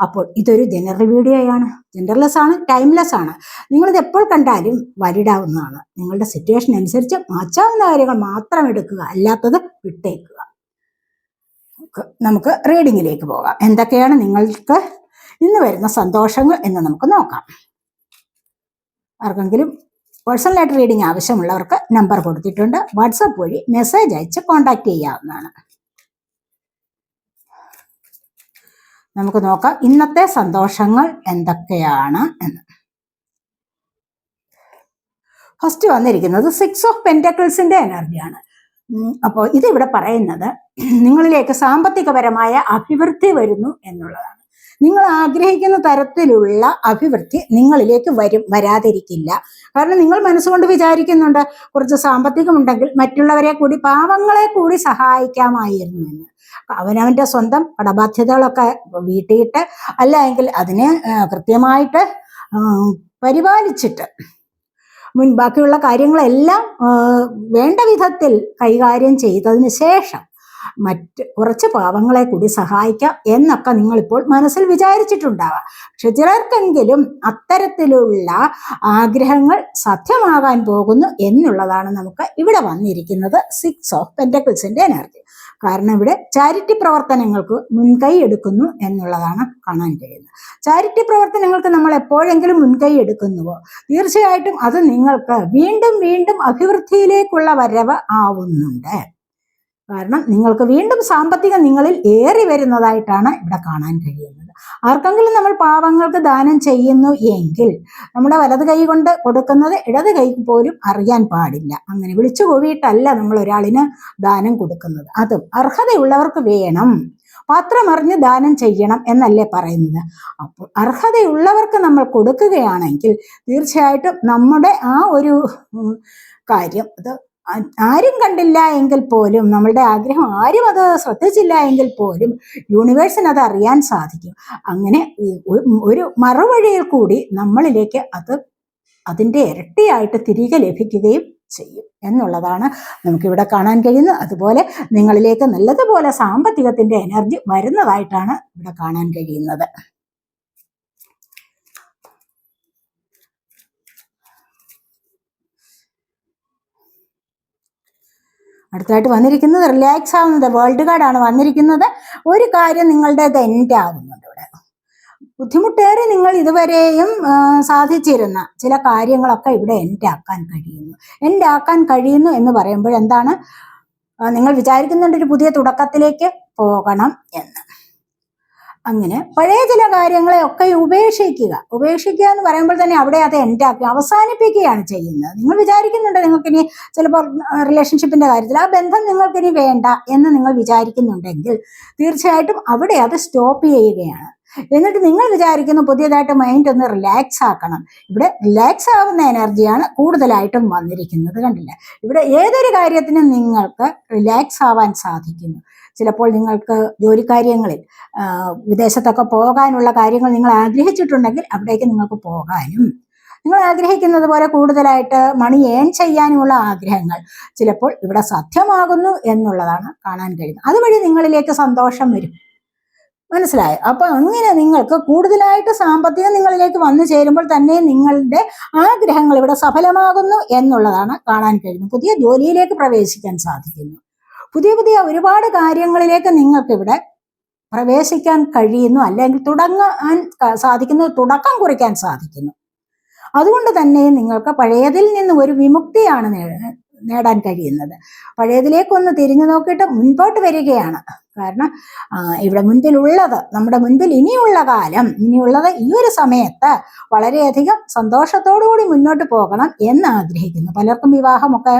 അപ്പോൾ ഇതൊരു ജനറൽ വീഡിയോയാണ് ജെൻഡർലെസ് ആണ് ടൈംലെസ് ആണ്. നിങ്ങളിത് എപ്പോൾ കണ്ടാലും വരിടാവുന്നതാണ്. നിങ്ങളുടെ സിറ്റുവേഷൻ അനുസരിച്ച് മാറ്റാവുന്ന കാര്യങ്ങൾ മാത്രം എടുക്കുക അല്ലാത്തത് വിട്ടേക്കുക. നമുക്ക് റീഡിങ്ങിലേക്ക് പോകാം. എന്തൊക്കെയാണ് നിങ്ങൾക്ക് ഇന്ന് വരുന്ന സന്തോഷങ്ങൾ എന്ന് നമുക്ക് നോക്കാം. ആർക്കെങ്കിലും പേഴ്സണലായിട്ട് റീഡിംഗ് ആവശ്യമുള്ളവർക്ക് നമ്പർ കൊടുത്തിട്ടുണ്ട്. വാട്സപ്പ് വഴി മെസ്സേജ് അയച്ച് കോൺടാക്ട് ചെയ്യാവുന്നതാണ്. നമുക്ക് നോക്കാം. ഇന്നത്തെ സന്തോഷങ്ങൾ എന്തൊക്കെയാണ് എന്ന്. ഫസ്റ്റ് വന്നിരിക്കുന്നത് സിക്സ് ഓഫ് പെന്റക്കിൾസിന്റെ എനർജിയാണ്. അപ്പോൾ ഇതിവിടെ പറയുന്നത് നിങ്ങളിലേക്ക് സാമ്പത്തികപരമായ അഭിവൃദ്ധി വരുന്നു എന്നുള്ളതാണ്. നിങ്ങൾ ആഗ്രഹിക്കുന്ന തരത്തിലുള്ള അഭിവൃദ്ധി നിങ്ങളിലേക്ക് വരും വരാതിരിക്കില്ല. കാരണം നിങ്ങൾ മനസ്സുകൊണ്ട് വിചാരിക്കുന്നുണ്ട് കുറച്ച് സാമ്പത്തികമുണ്ടെങ്കിൽ മറ്റുള്ളവരെ കൂടി പാവങ്ങളെ കൂടി സഹായിക്കാമായിരുന്നു എന്ന്. അവനവന്റെ സ്വന്തം കടബാധ്യതകളൊക്കെ വീട്ടിയിട്ട് അല്ല എങ്കിൽ അതിനെ കൃത്യമായിട്ട് പരിപാലിച്ചിട്ട് മുൻ ബാക്കിയുള്ള കാര്യങ്ങളെല്ലാം വേണ്ട വിധത്തിൽ കൈകാര്യം ചെയ്തതിന് ശേഷം മറ്റ് കുറച്ച് പാവങ്ങളെ കൂടി സഹായിക്കാം എന്നൊക്കെ നിങ്ങളിപ്പോൾ മനസ്സിൽ വിചാരിച്ചിട്ടുണ്ടാവാം. പക്ഷെ ചിലർക്കെങ്കിലും അത്തരത്തിലുള്ള ആഗ്രഹങ്ങൾ സത്യമാകാൻ പോകുന്നു എന്നുള്ളതാണ് നമുക്ക് ഇവിടെ വന്നിരിക്കുന്നത് സിക്സ് ഓഫ് പെന്റക്കിൾസിന്റെ എനർജി കാരണം ഇവിടെ ചാരിറ്റി പ്രവർത്തനങ്ങൾക്ക് മുൻകൈ എടുക്കുന്നു എന്നുള്ളതാണ് കാണാൻ കഴിയുന്നത്. ചാരിറ്റി പ്രവർത്തനങ്ങൾക്ക് നമ്മൾ എപ്പോഴെങ്കിലും മുൻകൈ എടുക്കുന്നുവോ? തീർച്ചയായിട്ടും അത് നിങ്ങൾക്ക് വീണ്ടും വീണ്ടും അഭിവൃദ്ധിയിലേക്കുള്ള വരവ് ആവുന്നുണ്ട്. കാരണം നിങ്ങൾക്ക് വീണ്ടും സാമ്പത്തികം നിങ്ങളിൽ ഏറി വരുന്നതായിട്ടാണ് ഇവിടെ കാണാൻ കഴിയുന്നത്. ആർക്കെങ്കിലും നമ്മൾ പാവങ്ങൾക്ക് ദാനം ചെയ്യുന്നു എങ്കിൽ നമ്മുടെ വലത് കൈ കൊണ്ട് കൊടുക്കുന്നത് ഇടത് കൈ പോലും അറിയാൻ പാടില്ല. അങ്ങനെ വിളിച്ചു കൂവിയിട്ടല്ല നമ്മൾ ഒരാളിന് ദാനം കൊടുക്കുന്നത്. അതും അർഹതയുള്ളവർക്ക് വേണം. പാത്രമറിഞ്ഞ് ദാനം ചെയ്യണം എന്നല്ലേ പറയുന്നത്. അപ്പോൾ അർഹതയുള്ളവർക്ക് നമ്മൾ കൊടുക്കുകയാണെങ്കിൽ തീർച്ചയായിട്ടും നമ്മുടെ ആ ഒരു കാര്യം അത് ആരും കണ്ടില്ല എങ്കിൽ പോലും നമ്മളുടെ ആഗ്രഹം ആരും അത് ശ്രദ്ധിച്ചില്ല എങ്കിൽ പോലും യൂണിവേഴ്സിന് അത് അറിയാൻ സാധിക്കും. അങ്ങനെ ഒരു മറുവഴിയിൽ കൂടി നമ്മളിലേക്ക് അത് അതിന്റെ ഇരട്ടിയായിട്ട് തിരികെ ലഭിക്കുകയും ചെയ്യും എന്നുള്ളതാണ് നമുക്കിവിടെ കാണാൻ കഴിയുന്നത്. അതുപോലെ നിങ്ങളിലേക്ക് നല്ലതുപോലെ സാമ്പത്തികത്തിന്റെ എനർജി വരുന്നതായിട്ടാണ് ഇവിടെ കാണാൻ കഴിയുന്നത്. അടുത്തായിട്ട് വന്നിരിക്കുന്നത് റിലാക്സ് ആവുന്നത് വേൾഡ് കാർഡാണ് വന്നിരിക്കുന്നത്. ഒരു കാര്യം നിങ്ങളുടേത് എൻഡ് ആവുന്നുണ്ട് ഇവിടെ. ബുദ്ധിമുട്ടേറെ നിങ്ങൾ ഇതുവരെയും സാധിച്ചിരുന്ന ചില കാര്യങ്ങളൊക്കെ ഇവിടെ എൻഡ് ആക്കാൻ കഴിയുന്നു. എൻഡ് ആക്കാൻ കഴിയുന്നു എന്ന് പറയുമ്പോൾ എന്താണ്? നിങ്ങൾ വിചാരിക്കുന്നുണ്ട് ഒരു പുതിയ തുടക്കത്തിലേക്ക് പോകണം എന്ന്. അങ്ങനെ പഴയ ചില കാര്യങ്ങളെ ഒക്കെ ഉപേക്ഷിക്കുക. ഉപേക്ഷിക്കുക എന്ന് പറയുമ്പോൾ തന്നെ അവിടെ അത് എൻഡാക്കി അവസാനിപ്പിക്കുകയാണ് ചെയ്യുന്നത്. നിങ്ങൾ വിചാരിക്കുന്നുണ്ട് നിങ്ങൾക്കിനി ചിലപ്പോൾ റിലേഷൻഷിപ്പിന്റെ കാര്യത്തിൽ ആ ബന്ധം നിങ്ങൾക്കിനി വേണ്ട എന്ന് നിങ്ങൾ വിചാരിക്കുന്നുണ്ടെങ്കിൽ തീർച്ചയായിട്ടും അവിടെ അത് സ്റ്റോപ്പ് ചെയ്യുകയാണ്. എന്നിട്ട് നിങ്ങൾ വിചാരിക്കുന്നു പുതിയതായിട്ട് മൈൻഡ് ഒന്ന് റിലാക്സ് ആക്കണം. ഇവിടെ റിലാക്സ് ആവുന്ന എനർജിയാണ് കൂടുതലായിട്ടും വന്നിരിക്കുന്നത് കണ്ടില്ല? ഇവിടെ ഏതൊരു കാര്യത്തിനും നിങ്ങൾക്ക് റിലാക്സ് ആവാൻ സാധിക്കുന്നു. ചിലപ്പോൾ നിങ്ങൾക്ക് ജോലിക്കാര്യങ്ങളിൽ വിദേശത്തൊക്കെ പോകാനുള്ള കാര്യങ്ങൾ നിങ്ങൾ ആഗ്രഹിച്ചിട്ടുണ്ടെങ്കിൽ അവിടേക്ക് നിങ്ങൾക്ക് പോകാനും. നിങ്ങൾ ആഗ്രഹിക്കുന്നത് പോലെ കൂടുതലായിട്ട് മണി ഏൺ ചെയ്യാനുമുള്ള ആഗ്രഹങ്ങൾ ചിലപ്പോൾ ഇവിടെ സത്യമാകുന്നു എന്നുള്ളതാണ് കാണാൻ കഴിയുന്നത്. അതുവഴി നിങ്ങളിലേക്ക് സന്തോഷം വരും. മനസ്സിലായോ? അപ്പൊ അങ്ങനെ നിങ്ങൾക്ക് കൂടുതലായിട്ട് സാമ്പത്തികം നിങ്ങളിലേക്ക് വന്നു ചേരുമ്പോൾ തന്നെ നിങ്ങളുടെ ആഗ്രഹങ്ങൾ ഇവിടെ സഫലമാകുന്നു എന്നുള്ളതാണ് കാണാൻ കഴിയുന്നത്. പുതിയ ജോലിയിലേക്ക് പ്രവേശിക്കാൻ സാധിക്കുന്നു. പുതിയ പുതിയ ഒരുപാട് കാര്യങ്ങളിലേക്ക് നിങ്ങൾക്ക് ഇവിടെ പ്രവേശിക്കാൻ കഴിയുന്നു അല്ലെങ്കിൽ തുടങ്ങാൻ സാധിക്കുന്നു തുടക്കം കുറിക്കാൻ സാധിക്കുന്നു. അതുകൊണ്ട് തന്നെ നിങ്ങൾക്ക് പഴയതിൽ നിന്ന് ഒരു വിമുക്തിയാണ് നേടാൻ കഴിയുന്നത്. പഴയതിലേക്കൊന്ന് തിരിഞ്ഞു നോക്കിയിട്ട് മുൻപോട്ട് വരികയാണ്. കാരണം ഇവിടെ മുൻപിലുള്ളത് നമ്മുടെ മുൻപിൽ ഇനിയുള്ള കാലം ഇനിയുള്ളത് ഈ ഒരു സമയത്ത് വളരെയധികം സന്തോഷത്തോടുകൂടി മുന്നോട്ട് പോകണം എന്ന് ആഗ്രഹിക്കുന്നു. പലർക്കും വിവാഹമൊക്കെ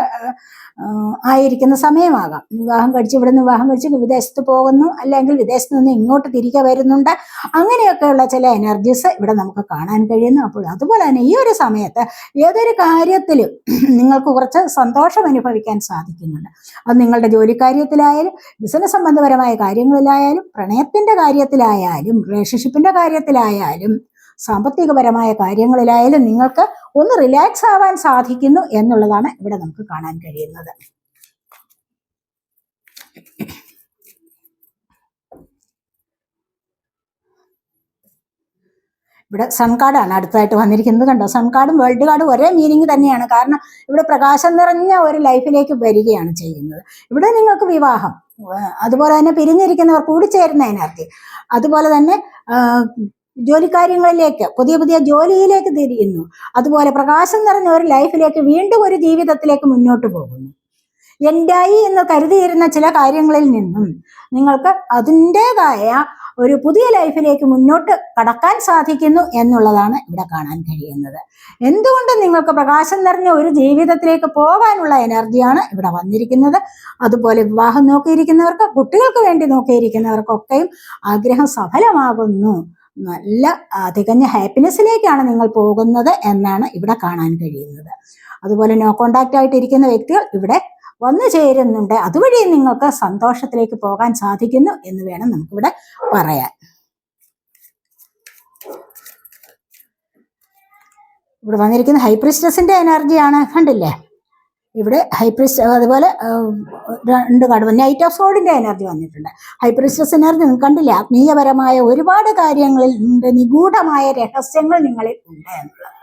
ആയിരിക്കുന്ന സമയമാകാം. വിവാഹം കഴിച്ച് ഇവിടെ നിന്ന് വിവാഹം കഴിച്ച് വിദേശത്ത് പോകുന്നു അല്ലെങ്കിൽ വിദേശത്ത് നിന്ന് ഇങ്ങോട്ട് തിരികെ വരുന്നുണ്ട്. അങ്ങനെയൊക്കെയുള്ള ചില എനർജീസ് ഇവിടെ നമുക്ക് കാണാൻ കഴിയുന്നു. അപ്പോൾ അതുപോലെ തന്നെ ഈ ഒരു സമയത്ത് ഏതൊരു കാര്യത്തിലും നിങ്ങൾക്ക് കുറച്ച് സന്തോഷം അനുഭവിക്കാൻ സാധിക്കുന്നുണ്ട്. അത് നിങ്ങളുടെ ജോലിക്കാര്യത്തിലായാലും ബിസിനസ് സംബന്ധപരമായ കാര്യങ്ങളിലായാലും പ്രണയത്തിന്റെ കാര്യത്തിലായാലും റിലേഷൻഷിപ്പിന്റെ കാര്യത്തിലായാലും സാമ്പത്തികപരമായ കാര്യങ്ങളിലായാലും നിങ്ങൾക്ക് ഒന്ന് റിലാക്സ് ആവാൻ സാധിക്കുന്നു എന്നുള്ളതാണ് ഇവിടെ നമുക്ക് കാണാൻ കഴിയുന്നത്. ഇവിടെ സൺ കാർഡാണ് അടുത്തായിട്ട് വന്നിരിക്കുന്നത് കണ്ടോ? സൺ കാർഡും വേൾഡ് കാർഡും ഒരേ മീനിങ് തന്നെയാണ്. കാരണം ഇവിടെ പ്രകാശം നിറഞ്ഞ ഒരു ലൈഫിലേക്ക് വരികയാണ് ചെയ്യുന്നത്. ഇവിടെ നിങ്ങൾക്ക് വിവാഹം. അതുപോലെ തന്നെ പിരിഞ്ഞിരിക്കുന്നവർ കൂടിച്ചേരുന്ന എനർജി അതുപോലെ തന്നെ ജോലിക്കാര്യങ്ങളിലേക്ക് പുതിയ പുതിയ ജോലിയിലേക്ക് തിരിയുന്നു. അതുപോലെ പ്രകാശം നിറഞ്ഞ ഒരു ലൈഫിലേക്ക് വീണ്ടും ഒരു ജീവിതത്തിലേക്ക് മുന്നോട്ട് പോകുന്നു. എന്തായി എന്ന് കരുതിയിരുന്ന ചില കാര്യങ്ങളിൽ നിന്നും നിങ്ങൾക്ക് അതിന്റെതായ ഒരു പുതിയ ലൈഫിലേക്ക് മുന്നോട്ട് കടക്കാൻ സാധിക്കുന്നു എന്നുള്ളതാണ് ഇവിടെ കാണാൻ കഴിയുന്നത്. എന്തുകൊണ്ട് നിങ്ങൾക്ക് പ്രകാശം നിറഞ്ഞ ഒരു ജീവിതത്തിലേക്ക് പോകാനുള്ള എനർജിയാണ് ഇവിടെ വന്നിരിക്കുന്നത്? അതുപോലെ വിവാഹം നോക്കിയിരിക്കുന്നവർക്ക് കുട്ടികൾക്ക് വേണ്ടി നോക്കിയിരിക്കുന്നവർക്കൊക്കെയും ആഗ്രഹം സഫലമാകുന്നു. നല്ല തികഞ്ഞ ഹാപ്പിനെസ്സിലേക്കാണ് നിങ്ങൾ പോകുന്നത് എന്നാണ് ഇവിടെ കാണാൻ കഴിയുന്നത്. അതുപോലെ നോ കോണ്ടാക്റ്റ് ആയിട്ടിരിക്കുന്ന വ്യക്തികൾ ഇവിടെ വന്നു ചേരുന്നുണ്ട്. അതുവഴി നിങ്ങൾക്ക് സന്തോഷത്തിലേക്ക് പോകാൻ സാധിക്കുന്നു എന്ന് വേണം നമുക്കിവിടെ പറയാൻ. ഇവിടെ വന്നിരിക്കുന്ന ഹൈപ്രിസ്റ്റസിന്റെ എനർജിയാണ് കണ്ടില്ലേ? ഇവിടെ ഹൈപ്രിസ്റ്റ് അതുപോലെ രണ്ട് കടുവ നൈറ്റ് ഓഫ് സോഡിന്റെ എനർജി വന്നിട്ടുണ്ട്. ഹൈപ്രിസ്റ്റസ് എനർജി നിങ്ങൾ കണ്ടില്ലേ? ആത്മീയപരമായ ഒരുപാട് കാര്യങ്ങളിൽ ഉണ്ട് നിഗൂഢമായ രഹസ്യങ്ങൾ നിങ്ങളിൽ ഉണ്ട് എന്നുള്ളത്.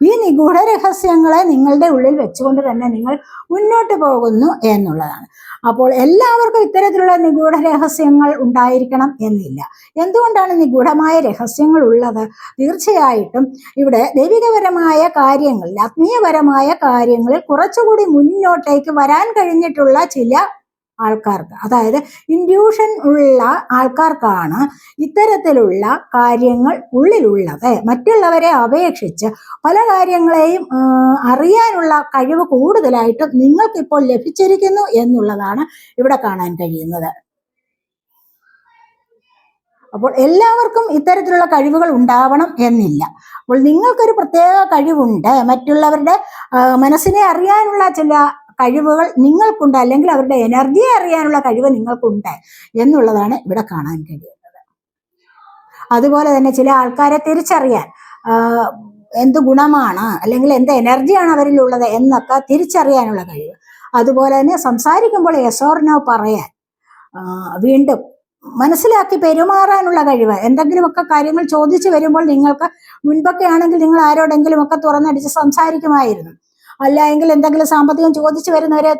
ഈ നിഗൂഢ രഹസ്യങ്ങളെ നിങ്ങളുടെ ഉള്ളിൽ വെച്ചുകൊണ്ട് തന്നെ നിങ്ങൾ മുന്നോട്ട് പോകുന്നു എന്നുള്ളതാണ്. അപ്പോൾ എല്ലാവർക്കും ഇത്തരത്തിലുള്ള നിഗൂഢ രഹസ്യങ്ങൾ ഉണ്ടായിരിക്കണം എന്നില്ല. എന്തുകൊണ്ടാണ് നിഗൂഢമായ രഹസ്യങ്ങൾ ഉള്ളത്? തീർച്ചയായിട്ടും ഇവിടെ ദൈവികപരമായ കാര്യങ്ങളിൽ ആത്മീയപരമായ കാര്യങ്ങളിൽ കുറച്ചുകൂടി മുന്നോട്ടേക്ക് വരാൻ കഴിഞ്ഞിട്ടുള്ള ചില ആൾക്കാർക്ക്. അതായത് ഇൻഡ്യൂഷൻ ഉള്ള ആൾക്കാർക്കാണ് ഇത്തരത്തിലുള്ള കാര്യങ്ങൾ ഉള്ളിലുള്ളത്. മറ്റുള്ളവരെ അപേക്ഷിച്ച് പല കാര്യങ്ങളെയും അറിയാനുള്ള കഴിവ് കൂടുതലായിട്ടും നിങ്ങൾക്കിപ്പോൾ ലഭിച്ചിരിക്കുന്നു എന്നുള്ളതാണ് ഇവിടെ കാണാൻ കഴിയുന്നത്. അപ്പോൾ എല്ലാവർക്കും ഇത്തരത്തിലുള്ള കഴിവുകൾ ഉണ്ടാവണം എന്നില്ല. അപ്പോൾ നിങ്ങൾക്കൊരു പ്രത്യേക കഴിവുണ്ട്. മറ്റുള്ളവരുടെ മനസ്സിനെ അറിയാനുള്ള ചില കഴിവുകൾ നിങ്ങൾക്കുണ്ട് അല്ലെങ്കിൽ അവരുടെ എനർജിയെ അറിയാനുള്ള കഴിവ് നിങ്ങൾക്കുണ്ട് എന്നുള്ളതാണ് ഇവിടെ കാണാൻ കഴിയുന്നത്. അതുപോലെ തന്നെ ചില ആൾക്കാരെ തിരിച്ചറിയാൻ എന്ത് ഗുണമാണ് അല്ലെങ്കിൽ എന്ത് എനർജിയാണ് അവരിലുള്ളത് എന്നൊക്കെ തിരിച്ചറിയാനുള്ള കഴിവ്. അതുപോലെ തന്നെ സംസാരിക്കുമ്പോൾ യെസോർനോ പറയാൻ വീണ്ടും മനസ്സിലാക്കി പെരുമാറാനുള്ള കഴിവ് എന്തെങ്കിലുമൊക്കെ കാര്യങ്ങൾ ചോദിച്ചു വരുമ്പോൾ നിങ്ങൾക്ക് മുൻപൊക്കെ ആണെങ്കിൽ നിങ്ങൾ ആരോടെങ്കിലുമൊക്കെ തുറന്നടിച്ച് സംസാരിക്കുമായിരുന്നു. അല്ല എങ്കിൽ എന്തെങ്കിലും സാമ്പത്തികം ചോദിച്ചു വരുന്നവരെ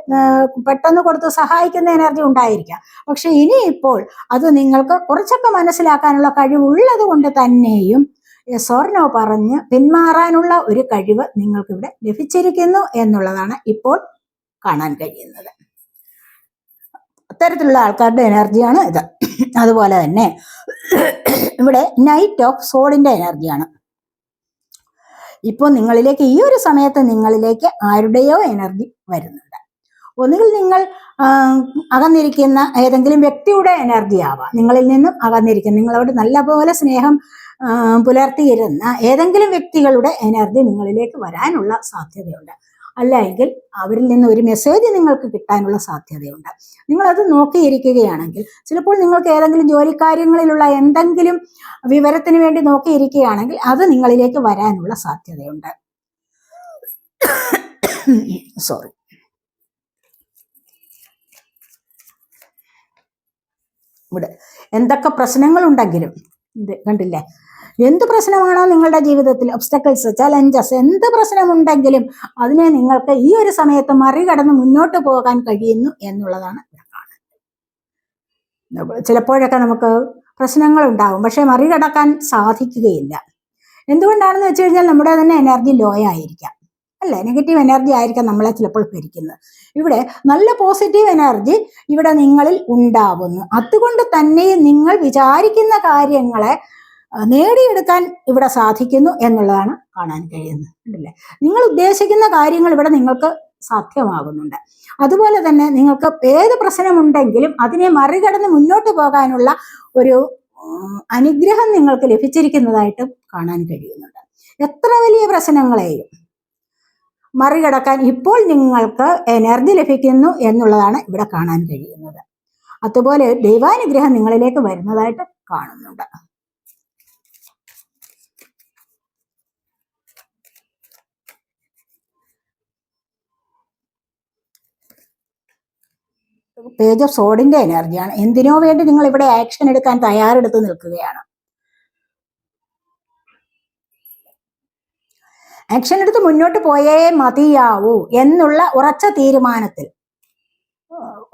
പെട്ടെന്ന് കൊടുത്ത് സഹായിക്കുന്ന എനർജി ഉണ്ടായിരിക്കാം. പക്ഷെ ഇനി ഇപ്പോൾ അത് നിങ്ങൾക്ക് കുറച്ചൊക്കെ മനസ്സിലാക്കാനുള്ള കഴിവുള്ളത് കൊണ്ട് തന്നെയും സ്വർണോ പറഞ്ഞ് പിന്മാറാനുള്ള ഒരു കഴിവ് നിങ്ങൾക്കിവിടെ ലഭിച്ചിരിക്കുന്നു എന്നുള്ളതാണ് ഇപ്പോൾ കാണാൻ കഴിയുന്നത്. അത്തരത്തിലുള്ള ആൾക്കാരുടെ എനർജിയാണ് ഇത്. അതുപോലെ തന്നെ ഇവിടെ നൈറ്റ് ഓഫ് സോളിന്റെ എനർജിയാണ് ഇപ്പോൾ നിങ്ങളിലേക്ക് ഈ ഒരു സമയത്ത് നിങ്ങളിലേക്ക് ആരുടെയോ എനർജി വരുന്നുണ്ട്. ഒന്നുകിൽ നിങ്ങൾ അകന്നിരിക്കുന്ന ഏതെങ്കിലും വ്യക്തിയുടെ എനർജി ആവാം. നിങ്ങളിൽ നിന്നും അകന്നിരിക്കുന്ന നിങ്ങളോട് നല്ലപോലെ സ്നേഹം പുലർത്തിയിരുന്ന ഏതെങ്കിലും വ്യക്തികളുടെ എനർജി നിങ്ങളിലേക്ക് വരാനുള്ള സാധ്യതയുണ്ട്. അല്ല എങ്കിൽ അവരിൽ നിന്ന് ഒരു മെസ്സേജ് നിങ്ങൾക്ക് കിട്ടാനുള്ള സാധ്യതയുണ്ട്. നിങ്ങളത് നോക്കിയിരിക്കുകയാണെങ്കിൽ ചിലപ്പോൾ നിങ്ങൾക്ക് ഏതെങ്കിലും ജോലിക്കാര്യങ്ങളിലുള്ള എന്തെങ്കിലും വിവരത്തിന് വേണ്ടി നോക്കിയിരിക്കുകയാണെങ്കിൽ അത് നിങ്ങളിലേക്ക് വരാനുള്ള സാധ്യതയുണ്ട്. സോറി ഇവിടെ എന്തൊക്കെ പ്രശ്നങ്ങളുണ്ടെങ്കിലും ഇത് കണ്ടില്ലേ? എന്ത് പ്രശ്നമാണോ നിങ്ങളുടെ ജീവിതത്തിൽ ഒബ്സ്റ്റക്കിൾസ് ചലഞ്ചസ് എന്ത് പ്രശ്നമുണ്ടെങ്കിലും അതിനെ നിങ്ങൾക്ക് ഈ ഒരു സമയത്ത് മറികടന്ന് മുന്നോട്ട് പോകാൻ കഴിയുന്നു എന്നുള്ളതാണ് ചിലപ്പോഴൊക്കെ നമുക്ക് പ്രശ്നങ്ങൾ ഉണ്ടാകും പക്ഷെ മറികടക്കാൻ സാധിക്കുകയില്ല. എന്തുകൊണ്ടാണെന്ന് വെച്ച് കഴിഞ്ഞാൽ നമ്മുടെ തന്നെ എനർജി ലോ ആയിരിക്കാം. അല്ലേ? നെഗറ്റീവ് എനർജി ആയിരിക്കാം നമ്മളെ ചിലപ്പോൾ ഭരിക്കുന്നത്. ഇവിടെ നല്ല പോസിറ്റീവ് എനർജി ഇവിടെ നിങ്ങളിൽ ഉണ്ടാവുന്നു. അതുകൊണ്ട് തന്നെ നിങ്ങൾ വിചാരിക്കുന്ന കാര്യങ്ങളെ നേടിയെടുക്കാൻ ഇവിടെ സാധിക്കുന്നു എന്നുള്ളതാണ് കാണാൻ കഴിയുന്നത്. ഉണ്ടല്ലേ നിങ്ങൾ ഉദ്ദേശിക്കുന്ന കാര്യങ്ങൾ ഇവിടെ നിങ്ങൾക്ക് സാധ്യമാകുന്നുണ്ട്. അതുപോലെ തന്നെ നിങ്ങൾക്ക് ഏത് പ്രശ്നമുണ്ടെങ്കിലും അതിനെ മറികടന്ന് മുന്നോട്ട് പോകാനുള്ള ഒരു അനുഗ്രഹം നിങ്ങൾക്ക് ലഭിച്ചിരിക്കുന്നതായിട്ട് കാണാൻ കഴിയുന്നുണ്ട്. എത്ര വലിയ പ്രശ്നങ്ങളെയും മറികടക്കാൻ ഇപ്പോൾ നിങ്ങൾക്ക് എനർജി ലഭിക്കുന്നു എന്നുള്ളതാണ് ഇവിടെ കാണാൻ കഴിയുന്നത്. അതുപോലെ ദൈവാനുഗ്രഹം നിങ്ങളിലേക്ക് വരുന്നതായിട്ട് കാണുന്നുണ്ട്. പേജ് ഓഫ് സോഡിന്റെ എനർജിയാണ് എന്തിനോ വേണ്ടി നിങ്ങൾ ഇവിടെ ആക്ഷൻ എടുക്കാൻ തയ്യാറെടുത്ത് നിൽക്കുകയാണ്. ആക്ഷൻ എടുത്ത് മുന്നോട്ട് പോയേ മതിയാവൂ എന്നുള്ള ഉറച്ച തീരുമാനത്തിൽ.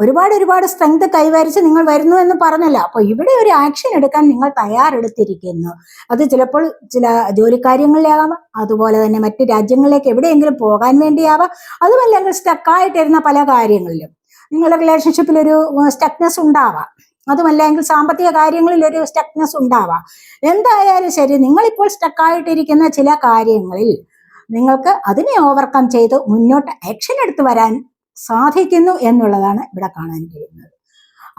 ഒരുപാട് ഒരുപാട് സ്ട്രെങ്ത് കൈവരിച്ച് നിങ്ങൾ വരുന്നു എന്ന് പറഞ്ഞല്ല. അപ്പൊ ഇവിടെ ഒരു ആക്ഷൻ എടുക്കാൻ നിങ്ങൾ തയ്യാറെടുത്തിരിക്കുന്നു. അത് ചിലപ്പോൾ ചില ജോലിക്കാര്യങ്ങളിലാവാം അതുപോലെ തന്നെ മറ്റ് രാജ്യങ്ങളിലേക്ക് എവിടെയെങ്കിലും പോകാൻ വേണ്ടിയാവാം അതുമല്ലെങ്കിൽ സ്റ്റക്കായിട്ടിരുന്ന പല കാര്യങ്ങളിലും. നിങ്ങളുടെ റിലേഷൻഷിപ്പിൽ ഒരു സ്റ്റക്നെസ് ഉണ്ടാവാം. അതുമല്ലെങ്കിൽ സാമ്പത്തിക കാര്യങ്ങളിൽ ഒരു സ്റ്റക്നെസ് ഉണ്ടാവാം. എന്തായാലും ശരി നിങ്ങളിപ്പോൾ സ്റ്റക്കായിട്ടിരിക്കുന്ന ചില കാര്യങ്ങളിൽ നിങ്ങൾക്ക് അതിനെ ഓവർകം ചെയ്ത് മുന്നോട്ട് ആക്ഷൻ എടുത്തു വരാൻ സാധിക്കുന്നു എന്നുള്ളതാണ് ഇവിടെ കാണാൻ കഴിയുന്നത്.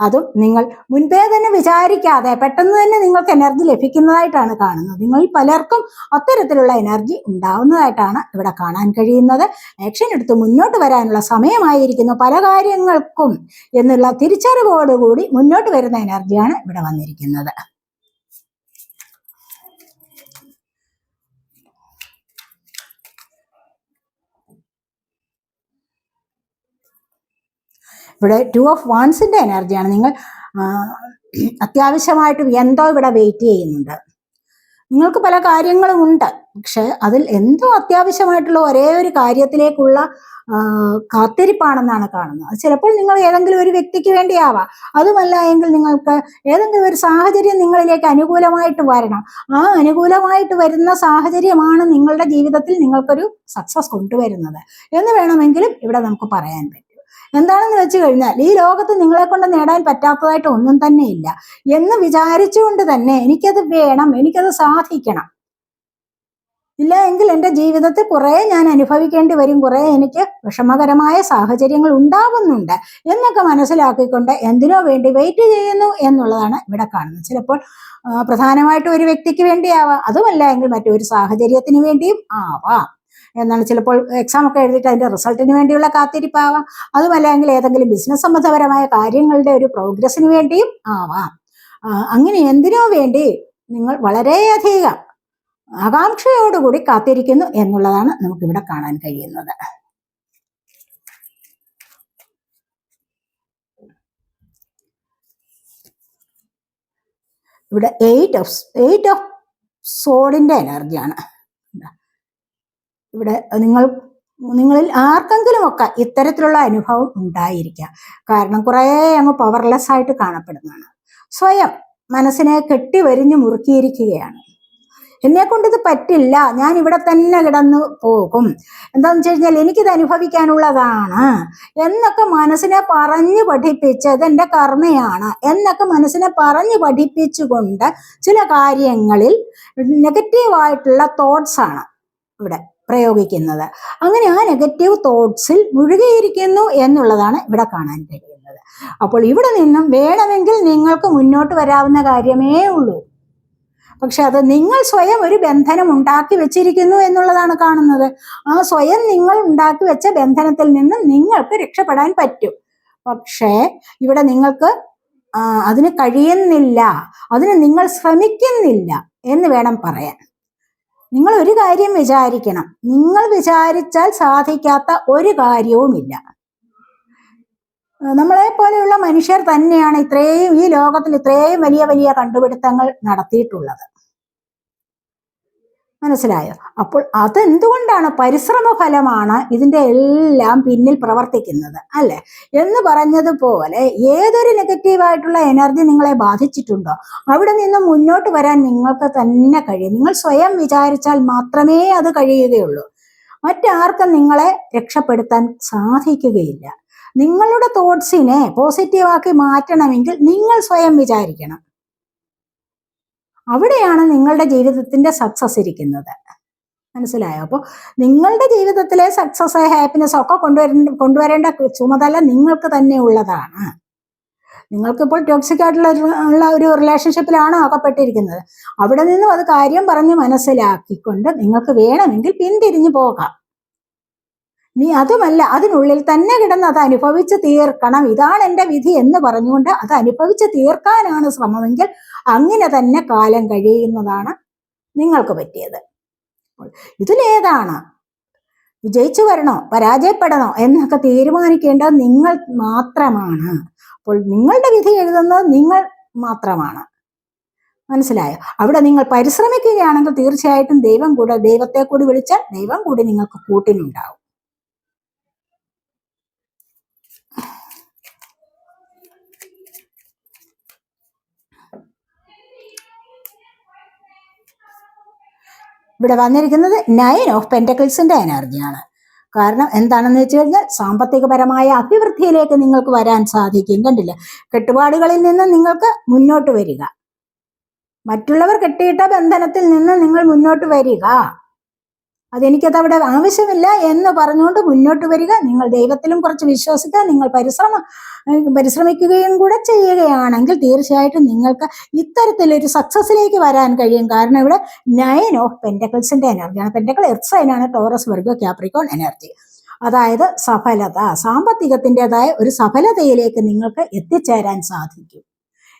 അതും നിങ്ങൾ മുൻപേ തന്നെ വിചാരിക്കാതെ പെട്ടെന്ന് തന്നെ നിങ്ങൾക്ക് എനർജി ലഭിക്കുന്നതായിട്ടാണ് കാണുന്നത്. നിങ്ങളിൽ പലർക്കും അത്തരത്തിലുള്ള എനർജി ഉണ്ടാവുന്നതായിട്ടാണ് ഇവിടെ കാണാൻ കഴിയുന്നത്. ആക്ഷൻ എടുത്ത് മുന്നോട്ട് വരാനുള്ള സമയമായിരിക്കുന്നു പല കാര്യങ്ങൾക്കും എന്നുള്ള തിരിച്ചറിവോടുകൂടി മുന്നോട്ട് വരുന്ന എനർജിയാണ് ഇവിടെ വന്നിരിക്കുന്നത്. ഇവിടെ ടു ഓഫ് വൺസിന്റെ എനർജിയാണ് നിങ്ങൾ അത്യാവശ്യമായിട്ട് എന്തോ ഇവിടെ വെയിറ്റ് ചെയ്യുന്നുണ്ട്. നിങ്ങൾക്ക് പല കാര്യങ്ങളും ഉണ്ട്. പക്ഷെ അതിൽ എന്തോ അത്യാവശ്യമായിട്ടുള്ള ഒരേ ഒരു കാര്യത്തിലേക്കുള്ള കാത്തിരിപ്പാണെന്നാണ് കാണുന്നത്. അത് ചിലപ്പോൾ നിങ്ങൾ ഏതെങ്കിലും ഒരു വ്യക്തിക്ക് വേണ്ടിയാവാം. അതുമല്ല എങ്കിൽ നിങ്ങൾക്ക് ഏതെങ്കിലും ഒരു സാഹചര്യം നിങ്ങളിലേക്ക് അനുകൂലമായിട്ട് വരണം. ആ അനുകൂലമായിട്ട് വരുന്ന സാഹചര്യമാണ് നിങ്ങളുടെ ജീവിതത്തിൽ നിങ്ങൾക്കൊരു സക്സസ് കൊണ്ടുവരുന്നത് എന്ന് വേണമെങ്കിലും ഇവിടെ നമുക്ക് പറയാൻ പറ്റും. എന്താണെന്ന് വെച്ച് കഴിഞ്ഞാൽ ഈ ലോകത്ത് നിങ്ങളെ കൊണ്ട് നേടാൻ പറ്റാത്തതായിട്ട് ഒന്നും തന്നെ ഇല്ല. എന്ന് വിചാരിച്ചുകൊണ്ട് തന്നെ എനിക്കത് വേണം എനിക്കത് സാധിക്കണം. ഇല്ല എങ്കിൽ എന്റെ ജീവിതത്തിൽ കുറേ ഞാൻ അനുഭവിക്കേണ്ടി വരും കുറേ എനിക്ക് വിഷമകരമായ സാഹചര്യങ്ങൾ ഉണ്ടാവുന്നുണ്ട് എന്നൊക്കെ മനസ്സിലാക്കിക്കൊണ്ട് എന്തിനോ വേണ്ടി വെയിറ്റ് ചെയ്യുന്നു എന്നുള്ളതാണ് ഇവിടെ കാണുന്നത്. ചിലപ്പോൾ പ്രധാനമായിട്ടും ഒരു വ്യക്തിക്ക് വേണ്ടിയാവാം അതുമല്ല എങ്കിൽ മറ്റൊരു സാഹചര്യത്തിന് വേണ്ടിയും ആവാം. എന്നാണ്. ചിലപ്പോൾ എക്സാം ഒക്കെ എഴുതിയിട്ട് അതിന്റെ റിസൾട്ടിന് വേണ്ടിയുള്ള കാത്തിരിപ്പാവാം. അതുമല്ലെങ്കിൽ ഏതെങ്കിലും ബിസിനസ് സംബന്ധപരമായ കാര്യങ്ങളുടെ ഒരു പ്രോഗ്രസ്സിന് വേണ്ടിയും ആവാം. അങ്ങനെ എന്തിനോ വേണ്ടി നിങ്ങൾ വളരെയധികം ആകാംക്ഷയോടുകൂടി കാത്തിരിക്കുന്നു എന്നുള്ളതാണ് നമുക്കിവിടെ കാണാൻ കഴിയുന്നത്. ഇവിടെ എയ്റ്റ് ഓഫ് എയ്റ്റ് ഓഫ് സോഡിന്റെ എനർജിയാണ് ഇവിടെ നിങ്ങൾ നിങ്ങളിൽ ആർക്കെങ്കിലും ഒക്കെ ഇത്തരത്തിലുള്ള അനുഭവം ഉണ്ടായിരിക്കാം. കാരണം കുറേ അങ്ങ് പവർലെസ് ആയിട്ട് കാണപ്പെടുന്നതാണ്. സ്വയം മനസ്സിനെ കെട്ടി വരിഞ്ഞു മുറുക്കിയിരിക്കുകയാണ്. എന്നെ കൊണ്ട് ഇത് പറ്റില്ല. ഞാൻ ഇവിടെ തന്നെ കിടന്നു പോകും. എന്താന്ന് വെച്ച് കഴിഞ്ഞാൽ എനിക്കിത് അനുഭവിക്കാനുള്ളതാണ്. എന്നൊക്കെ മനസ്സിനെ പറഞ്ഞു പഠിപ്പിച്ച് ഇതെന്റെ കർമ്മയാണ്. എന്നൊക്കെ മനസ്സിനെ പറഞ്ഞു പഠിപ്പിച്ചുകൊണ്ട് ചില കാര്യങ്ങളിൽ നെഗറ്റീവായിട്ടുള്ള തോട്ട്സ് ആണ് ഇവിടെ. പ്രയോഗിക്കുന്നത്. അങ്ങനെ ആ നെഗറ്റീവ് തോട്ട്സിൽ മുഴുകിയിരിക്കുന്നു എന്നുള്ളതാണ് ഇവിടെ കാണാൻ കഴിയുന്നത്. അപ്പോൾ ഇവിടെ നിന്നും വേണമെങ്കിൽ നിങ്ങൾക്ക് മുന്നോട്ട് വരാവുന്ന കാര്യമേ ഉള്ളൂ. പക്ഷെ അത് നിങ്ങൾ സ്വയം ഒരു ബന്ധനം ഉണ്ടാക്കി വെച്ചിരിക്കുന്നു എന്നുള്ളതാണ് കാണുന്നത്. ആ സ്വയം നിങ്ങൾ ഉണ്ടാക്കി വെച്ച ബന്ധനത്തിൽ നിന്നും നിങ്ങൾക്ക് രക്ഷപ്പെടാൻ പറ്റും. പക്ഷേ ഇവിടെ നിങ്ങൾക്ക് അതിന് കഴിയുന്നില്ല. അതിന് നിങ്ങൾ ശ്രമിക്കുന്നില്ല എന്ന് വേണം പറയാൻ. നിങ്ങൾ ഒരു കാര്യം വിചാരിക്കണം. നിങ്ങൾ വിചാരിച്ചാൽ സാധിക്കാത്ത ഒരു കാര്യവുമില്ല. നമ്മളെ പോലെയുള്ള മനുഷ്യർ തന്നെയാണ് ഇത്രയും ഈ ലോകത്തിൽ ഇത്രയും വലിയ വലിയ കണ്ടുപിടുത്തങ്ങൾ നടത്തിയിട്ടുള്ളത്. മനസ്സിലായോ? അപ്പോൾ അതെന്തുകൊണ്ടാണ് പരിശ്രമ ഫലമാണ് ഇതിന്റെ എല്ലാം പിന്നിൽ പ്രവർത്തിക്കുന്നത് അല്ലേ? എന്ന് പറഞ്ഞതുപോലെ ഏതൊരു നെഗറ്റീവായിട്ടുള്ള എനർജി നിങ്ങളെ ബാധിച്ചിട്ടുണ്ടോ? അവിടെ നിന്ന് മുന്നോട്ട് വരാൻ നിങ്ങൾക്ക് തന്നെ കഴിയും. നിങ്ങൾ സ്വയം വിചാരിച്ചാൽ മാത്രമേ അത് കഴിയുകയുള്ളൂ. മറ്റാർക്കും നിങ്ങളെ രക്ഷപ്പെടുത്താൻ സാധിക്കുകയില്ല. നിങ്ങളുടെ തോട്ട്സിനെ പോസിറ്റീവാക്കി മാറ്റണമെങ്കിൽ നിങ്ങൾ സ്വയം വിചാരിക്കണം. അവിടെയാണ് നിങ്ങളുടെ ജീവിതത്തിന്റെ സക്സസ് ഇരിക്കുന്നത്. മനസ്സിലായോ? അപ്പോൾ നിങ്ങളുടെ ജീവിതത്തിലെ സക്സസ് ഹാപ്പിനെസ് ഒക്കെ കൊണ്ടുവരേണ്ട കൊണ്ടുവരേണ്ട ചുമതല നിങ്ങൾക്ക് തന്നെ ഉള്ളതാണ്. നിങ്ങൾക്കിപ്പോൾ ടോക്സിക് ആയിട്ടുള്ള ഒരു റിലേഷൻഷിപ്പിലാണ് അകപ്പെട്ടിരിക്കുന്നത്. അവിടെ നിന്നും അത് കാര്യം പറഞ്ഞ് മനസ്സിലാക്കിക്കൊണ്ട് നിങ്ങൾക്ക് വേണമെങ്കിൽ പിന്തിരിഞ്ഞു പോകാം. നീ അതുമല്ല അതിനുള്ളിൽ തന്നെ കിടന്ന് അത് അനുഭവിച്ച് തീർക്കണം. ഇതാണ് എന്റെ വിധി എന്ന് പറഞ്ഞുകൊണ്ട് അത് അനുഭവിച്ച് തീർക്കാനാണ് ശ്രമമെങ്കിൽ അങ്ങനെ തന്നെ കാലം കഴിയുന്നതാണ് നിങ്ങൾക്ക് പറ്റിയത്. ഇതിലേതാണ്? വിജയിച്ചു വരണോ? പരാജയപ്പെടണോ? എന്നൊക്കെ തീരുമാനിക്കേണ്ടത് നിങ്ങൾ മാത്രമാണ്. അപ്പോൾ നിങ്ങളുടെ വിധി എഴുതുന്നത് നിങ്ങൾ മാത്രമാണ്. മനസ്സിലായോ? അവിടെ നിങ്ങൾ പരിശ്രമിക്കുകയാണെങ്കിൽ തീർച്ചയായിട്ടും ദൈവം കൂടെ ദൈവത്തെ കൂടി വിളിച്ചാൽ ദൈവം കൂടി നിങ്ങൾക്ക് കൂട്ടിനുണ്ടാവും. ഇവിടെ വന്നിരിക്കുന്നത് നയൻ ഓഫ് പെന്റക്കിൾസിന്റെ എനർജിയാണ് കാരണം എന്താണെന്ന് വെച്ച് കഴിഞ്ഞാൽ സാമ്പത്തികപരമായ അഭിവൃദ്ധിയിലേക്ക് നിങ്ങൾക്ക് വരാൻ സാധിക്കും കണ്ടില്ല? കെട്ടുപാടുകളിൽ നിന്ന് നിങ്ങൾക്ക് മുന്നോട്ട് വരിക. മറ്റുള്ളവർ കെട്ടിയിട്ട ബന്ധനത്തിൽ നിന്ന് നിങ്ങൾ മുന്നോട്ട് വരിക. അതെനിക്കത് അവിടെ ആവശ്യമില്ല എന്ന് പറഞ്ഞുകൊണ്ട് മുന്നോട്ട് വരിക. നിങ്ങൾ ദൈവത്തിലും കുറച്ച് വിശ്വസിക്കുക. നിങ്ങൾ പരിശ്രമ പരിശ്രമിക്കുകയും കൂടെ ചെയ്യുകയാണെങ്കിൽ തീർച്ചയായിട്ടും നിങ്ങൾക്ക് ഇത്തരത്തിലൊരു സക്സസ്സിലേക്ക് വരാൻ കഴിയും. കാരണം ഇവിടെ നയൻ ഓഫ് പെന്റക്കിൾസിന്റെ എനർജിയാണ് പെന്റക്കിൾ എർത്ത് ടോറസ് വർഗ ക്യാപ്രിക്കോൺ എനർജി അതായത് സഫലത സാമ്പത്തികത്തിന്റെതായ ഒരു സഫലതയിലേക്ക് നിങ്ങൾക്ക് എത്തിച്ചേരാൻ സാധിക്കും.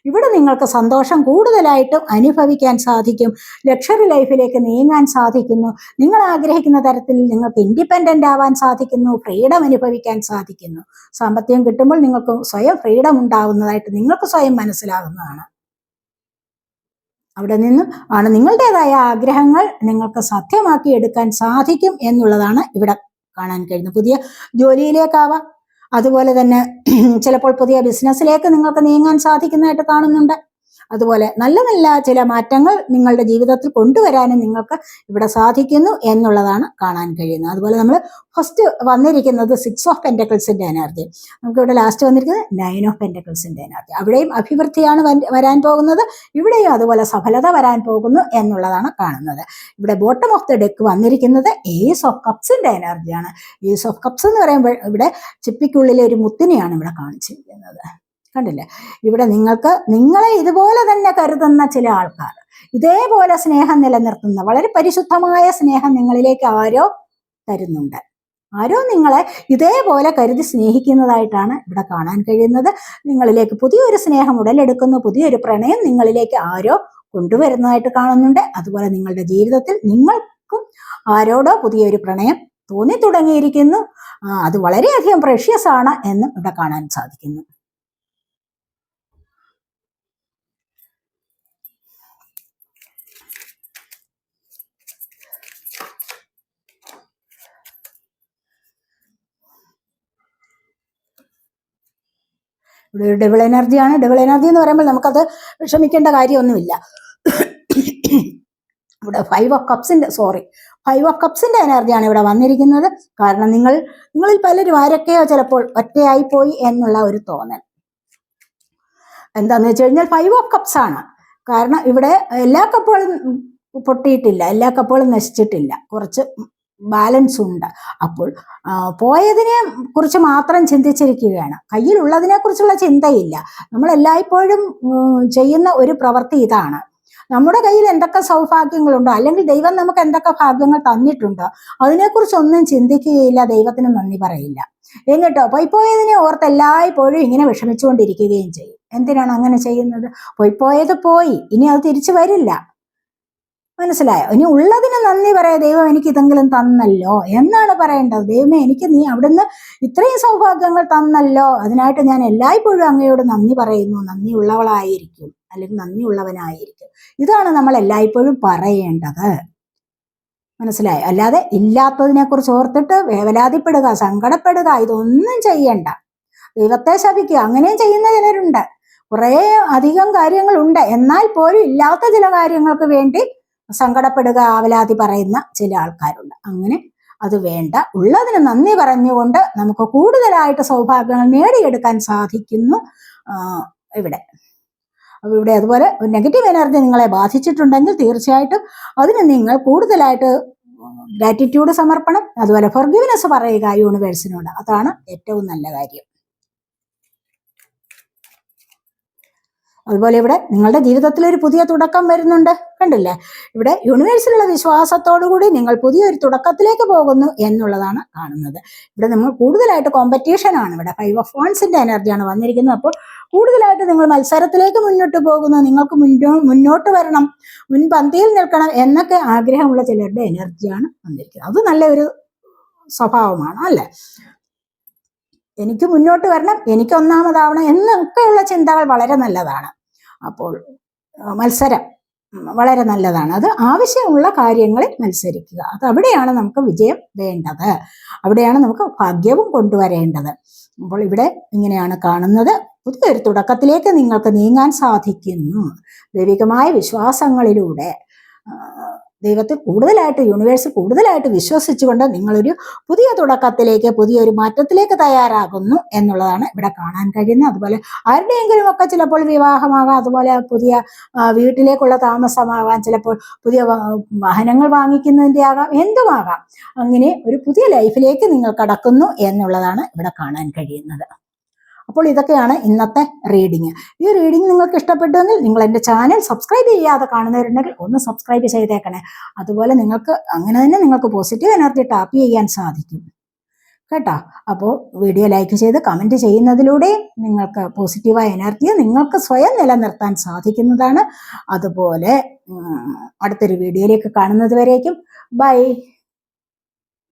ഇവിടെ നിങ്ങൾക്ക് സന്തോഷം കൂടുതലായിട്ടും അനുഭവിക്കാൻ സാധിക്കും. ലക്ഷറി ലൈഫിലേക്ക് നീങ്ങാൻ സാധിക്കുന്നു. നിങ്ങൾ ആഗ്രഹിക്കുന്ന തരത്തിൽ നിങ്ങൾക്ക് ഇൻഡിപെൻഡന്റ് ആവാൻ സാധിക്കുന്നു. ഫ്രീഡം അനുഭവിക്കാൻ സാധിക്കുന്നു. സാമ്പത്തികം കിട്ടുമ്പോൾ നിങ്ങൾക്ക് സ്വയം ഫ്രീഡം ഉണ്ടാവുന്നതായിട്ട് നിങ്ങൾക്ക് സ്വയം മനസ്സിലാകുന്നതാണ് അവിടെ നിന്നും ആണ് നിങ്ങളുടേതായ ആഗ്രഹങ്ങൾ നിങ്ങൾക്ക് സത്യമാക്കി എടുക്കാൻ സാധിക്കും എന്നുള്ളതാണ് ഇവിടെ കാണാൻ കഴിയുന്നത്. പുതിയ ജോലിയിലേക്കാവാം അതുപോലെ തന്നെ ചിലപ്പോൾ പുതിയ ബിസിനസ്സിലേക്ക് നിങ്ങൾക്ക് നീങ്ങാൻ സാധിക്കുന്നതായിട്ട് കാണുന്നുണ്ട്. അതുപോലെ നല്ല നല്ല ചില മാറ്റങ്ങൾ നിങ്ങളുടെ ജീവിതത്തിൽ കൊണ്ടുവരാനും നിങ്ങൾക്ക് ഇവിടെ സാധിക്കുന്നു എന്നുള്ളതാണ് കാണാൻ കഴിയുന്നത്. അതുപോലെ നമ്മൾ ഫസ്റ്റ് വന്നിരിക്കുന്നത് സിക്സ് ഓഫ് പെന്റക്കിൾസിന്റെ എനർജി നമുക്ക് ഇവിടെ ലാസ്റ്റ് വന്നിരിക്കുന്നത് നയൻ ഓഫ് പെന്റക്കിൾസിന്റെ എനർജി അവിടെയും അഭിവൃദ്ധിയാണ് വരാൻ പോകുന്നത്. ഇവിടെയും അതുപോലെ സഫലത വരാൻ പോകുന്നു എന്നുള്ളതാണ് കാണുന്നത്. ഇവിടെ ബോട്ടം ഓഫ് ദ ഡെക്ക് വന്നിരിക്കുന്നത് ഏസ് ഓഫ് കപ്സിന്റെ എനർജിയാണ് ഏസ് ഓഫ് കപ്സ് എന്ന് പറയുമ്പോൾ ഇവിടെ ചിപ്പിക്കുള്ളിലെ ഒരു മുത്തിനെയാണ് ഇവിടെ കാണിച്ചിരിക്കുന്നത്. കണ്ടില്ലേ? ഇവിടെ നിങ്ങൾക്ക് നിങ്ങളെ ഇതുപോലെ തന്നെ കരുതുന്ന ചില ആൾക്കാർ ഇതേപോലെ സ്നേഹം നിലനിർത്തുന്ന വളരെ പരിശുദ്ധമായ സ്നേഹം നിങ്ങളിലേക്ക് ആരോ തരുന്നുണ്ട്. ആരോ നിങ്ങളെ ഇതേപോലെ കരുതി സ്നേഹിക്കുന്നതായിട്ടാണ് ഇവിടെ കാണാൻ കഴിയുന്നത്. നിങ്ങളിലേക്ക് പുതിയൊരു സ്നേഹം ഉടലെടുക്കുന്നു പുതിയൊരു പ്രണയം നിങ്ങളിലേക്ക് ആരോ കൊണ്ടുവരുന്നതായിട്ട് കാണുന്നുണ്ട്. അതുപോലെ നിങ്ങളുടെ ജീവിതത്തിൽ നിങ്ങൾക്കും ആരോടോ പുതിയൊരു പ്രണയം തോന്നി തുടങ്ങിയിരിക്കുന്നു അത് വളരെയധികം പ്രഷ്യസ് ആണ് എന്ന് ഇവിടെ കാണാൻ സാധിക്കുന്നു. ഇവിടെ ഒരു ഡബിൾ എനർജിയാണ് ഡബിൾ എനർജി എന്ന് പറയുമ്പോൾ നമുക്കത് വിഷമിക്കേണ്ട കാര്യമൊന്നുമില്ല. ഇവിടെ ഫൈവ് ഓഫ് കപ്സിന്റെ സോറി ഫൈവ് ഓഫ് കപ്സിന്റെ എനർജിയാണ് ഇവിടെ വന്നിരിക്കുന്നത്. കാരണം നിങ്ങൾ നിങ്ങളിൽ പലരും ആരൊക്കെയോ ചിലപ്പോൾ ഒറ്റയായി പോയി എന്നുള്ള ഒരു തോന്നൽ. എന്താന്ന് വെച്ച് കഴിഞ്ഞാൽ ഫൈവ് ഓഫ് കപ്സ് ആണ്. കാരണം ഇവിടെ എല്ലാ കപ്പുകളും പൊട്ടിയിട്ടില്ല എല്ലാ കപ്പുകളും നശിച്ചിട്ടില്ല. കുറച്ച് ബാലൻസ് ഉണ്ട് അപ്പോൾ പോയതിനെ കുറിച്ച് മാത്രം ചിന്തിച്ചിരിക്കുകയാണ്. കയ്യിലുള്ളതിനെ കുറിച്ചുള്ള ചിന്തയില്ല. നമ്മൾ എല്ലായ്പ്പോഴും ചെയ്യുന്ന ഒരു പ്രവൃത്തി ഇതാണ്. നമ്മുടെ കയ്യിൽ എന്തൊക്കെ സൗഭാഗ്യങ്ങളുണ്ടോ അല്ലെങ്കിൽ ദൈവം നമുക്ക് എന്തൊക്കെ ഭാഗ്യങ്ങൾ തന്നിട്ടുണ്ടോ അതിനെക്കുറിച്ച് ഒന്നും ചിന്തിക്കുകയില്ല ദൈവത്തിന് നന്ദി പറയില്ല. എന്നിട്ടോ പോയിപ്പോയതിനെ ഓർത്ത് എല്ലായ്പ്പോഴും ഇങ്ങനെ വിഷമിച്ചുകൊണ്ടിരിക്കുകയും ചെയ്യും. എന്തിനാണ് അങ്ങനെ ചെയ്യുന്നത്? പോയിപ്പോയത് പോയി ഇനി അത് തിരിച്ചു വരില്ല. മനസ്സിലായോ? ഇനി ഉള്ളതിന് നന്ദി പറയാ ദൈവം എനിക്ക് ഇതെങ്കിലും തന്നല്ലോ. എന്നാണ് പറയേണ്ടത്? ദൈവമേ എനിക്ക് നീ അവിടുന്ന് ഇത്രയും സൗഭാഗ്യങ്ങൾ തന്നല്ലോ. അതിനായിട്ട് ഞാൻ എല്ലായ്പ്പോഴും അങ്ങയോട് നന്ദി പറയുന്നു. നന്ദിയുള്ളവളായിരിക്കും. അല്ലെങ്കിൽ നന്ദിയുള്ളവനായിരിക്കും. ഇതാണ് നമ്മൾ എല്ലായ്പ്പോഴും പറയേണ്ടത്. മനസ്സിലായി? അല്ലാതെ ഇല്ലാത്തതിനെ കുറിച്ച് ഓർത്തിട്ട് വേവലാതിപ്പെടുക സങ്കടപ്പെടുക ഇതൊന്നും ചെയ്യണ്ട. ദൈവത്തെ ശപിക്കുക. അങ്ങനെയും ചെയ്യുന്ന ചിലരുണ്ട്. കുറേ അധികം കാര്യങ്ങളുണ്ട്. എന്നാൽ പോലും ഇല്ലാത്ത ചില കാര്യങ്ങൾക്ക് വേണ്ടി സങ്കടപ്പെടുക ആവലാതി പറയുന്ന ചില ആൾക്കാരുണ്ട്. അങ്ങനെ അത് വേണ്ട. ഉള്ളതിന് നന്ദി പറഞ്ഞുകൊണ്ട് നമുക്ക് കൂടുതലായിട്ട് സൗഭാഗ്യങ്ങൾ നേടിയെടുക്കാൻ സാധിക്കുന്നു ഇവിടെ. ഇവിടെ അതുപോലെ നെഗറ്റീവ് എനർജി നിങ്ങളെ ബാധിച്ചിട്ടുണ്ടെങ്കിൽ തീർച്ചയായിട്ടും അതിന് നിങ്ങൾ കൂടുതലായിട്ട് ഗ്രാറ്റിറ്റ്യൂഡ് സമർപ്പണം അതുപോലെ ഫൊർഗിവ്നെസ് പറയുക യൂണിവേഴ്സിനോട് അതാണ് ഏറ്റവും നല്ല കാര്യം. അതുപോലെ ഇവിടെ നിങ്ങളുടെ ജീവിതത്തിൽ ഒരു പുതിയ തുടക്കം വരുന്നുണ്ട്. കണ്ടില്ലേ? ഇവിടെ യൂണിവേഴ്സിലുള്ള വിശ്വാസത്തോടു കൂടി നിങ്ങൾ പുതിയൊരു തുടക്കത്തിലേക്ക് പോകുന്നു എന്നുള്ളതാണ് കാണുന്നത്. ഇവിടെ നമ്മൾ കൂടുതലായിട്ട് കോമ്പറ്റീഷൻ ആണ്. ഇവിടെ ഫൈവ് ഓഫ് ഫോൺസിന്റെ എനർജിയാണ് വന്നിരിക്കുന്നത്. അപ്പോൾ കൂടുതലായിട്ട് നിങ്ങൾ മത്സരത്തിലേക്ക് മുന്നോട്ട് പോകുന്നു. നിങ്ങൾക്ക് മുന്നോ മുന്നോട്ട് വരണം. മുൻപന്തിയിൽ നിൽക്കണം എന്നൊക്കെ ആഗ്രഹമുള്ള ചിലരുടെ എനർജിയാണ് വന്നിരിക്കുന്നത്. അത് നല്ലൊരു സ്വഭാവമാണ് അല്ലേ? എനിക്ക് മുന്നോട്ട് വരണം എനിക്ക് ഒന്നാമതാവണം എന്നൊക്കെയുള്ള ചിന്തകൾ വളരെ നല്ലതാണ്. അപ്പോൾ മത്സരം വളരെ നല്ലതാണ്. അത് ആവശ്യമുള്ള കാര്യങ്ങളിൽ മത്സരിക്കുക. അത് അവിടെയാണ് നമുക്ക് വിജയം വേണ്ടത്. അവിടെയാണ് നമുക്ക് ഭാഗ്യവും കൊണ്ടുവരേണ്ടത്. അപ്പോൾ ഇവിടെ ഇങ്ങനെയാണ് കാണുന്നത്. പുതിയൊരു തുടക്കത്തിലേക്ക് നിങ്ങൾക്ക് നീങ്ങാൻ സാധിക്കുന്നു. ദൈവികമായ വിശ്വാസങ്ങളിലൂടെ ദൈവത്തിൽ കൂടുതലായിട്ട് യൂണിവേഴ്സ് കൂടുതലായിട്ട് വിശ്വസിച്ചുകൊണ്ട് നിങ്ങളൊരു പുതിയ തുടക്കത്തിലേക്ക് പുതിയൊരു മാറ്റത്തിലേക്ക് തയ്യാറാകുന്നു എന്നുള്ളതാണ് ഇവിടെ കാണാൻ കഴിയുന്നത്. അതുപോലെ ആരുടെയെങ്കിലും ഒക്കെ ചിലപ്പോൾ വിവാഹമാകാം അതുപോലെ പുതിയ വീട്ടിലേക്കുള്ള താമസമാകാം ചിലപ്പോൾ പുതിയ വാഹനങ്ങൾ വാങ്ങിക്കുന്നതിന്റെ ആകാം എന്തുമാകാം. അങ്ങനെ ഒരു പുതിയ ലൈഫിലേക്ക് നിങ്ങൾ കടക്കുന്നു എന്നുള്ളതാണ് ഇവിടെ കാണാൻ കഴിയുന്നത്. അപ്പോൾ ഇതൊക്കെയാണ് ഇന്നത്തെ റീഡിങ് ഈ റീഡിങ് നിങ്ങൾക്ക് ഇഷ്ടപ്പെട്ടുവെങ്കിൽ നിങ്ങൾ എന്റെ ചാനൽ സബ്സ്ക്രൈബ് ചെയ്യാതെ കാണുന്നവരുണ്ടെങ്കിൽ ഒന്ന് സബ്സ്ക്രൈബ് ചെയ്തേക്കണേ. അതുപോലെ നിങ്ങൾക്ക് അങ്ങനെ തന്നെ നിങ്ങൾക്ക് പോസിറ്റീവ് എനർജി ടാപ്പ് ചെയ്യാൻ സാധിക്കും. കേട്ടോ? അപ്പോൾ വീഡിയോ ലൈക്ക് ചെയ്ത് കമന്റ് ചെയ്യുന്നതിലൂടെ നിങ്ങൾക്ക് പോസിറ്റീവായ എനർജി നിങ്ങൾക്ക് സ്വയം നിലനിർത്താൻ സാധിക്കുന്നതാണ്. അതുപോലെ അടുത്തൊരു വീഡിയോയിലേക്ക് കാണുന്നത് വരേക്കും. ബൈ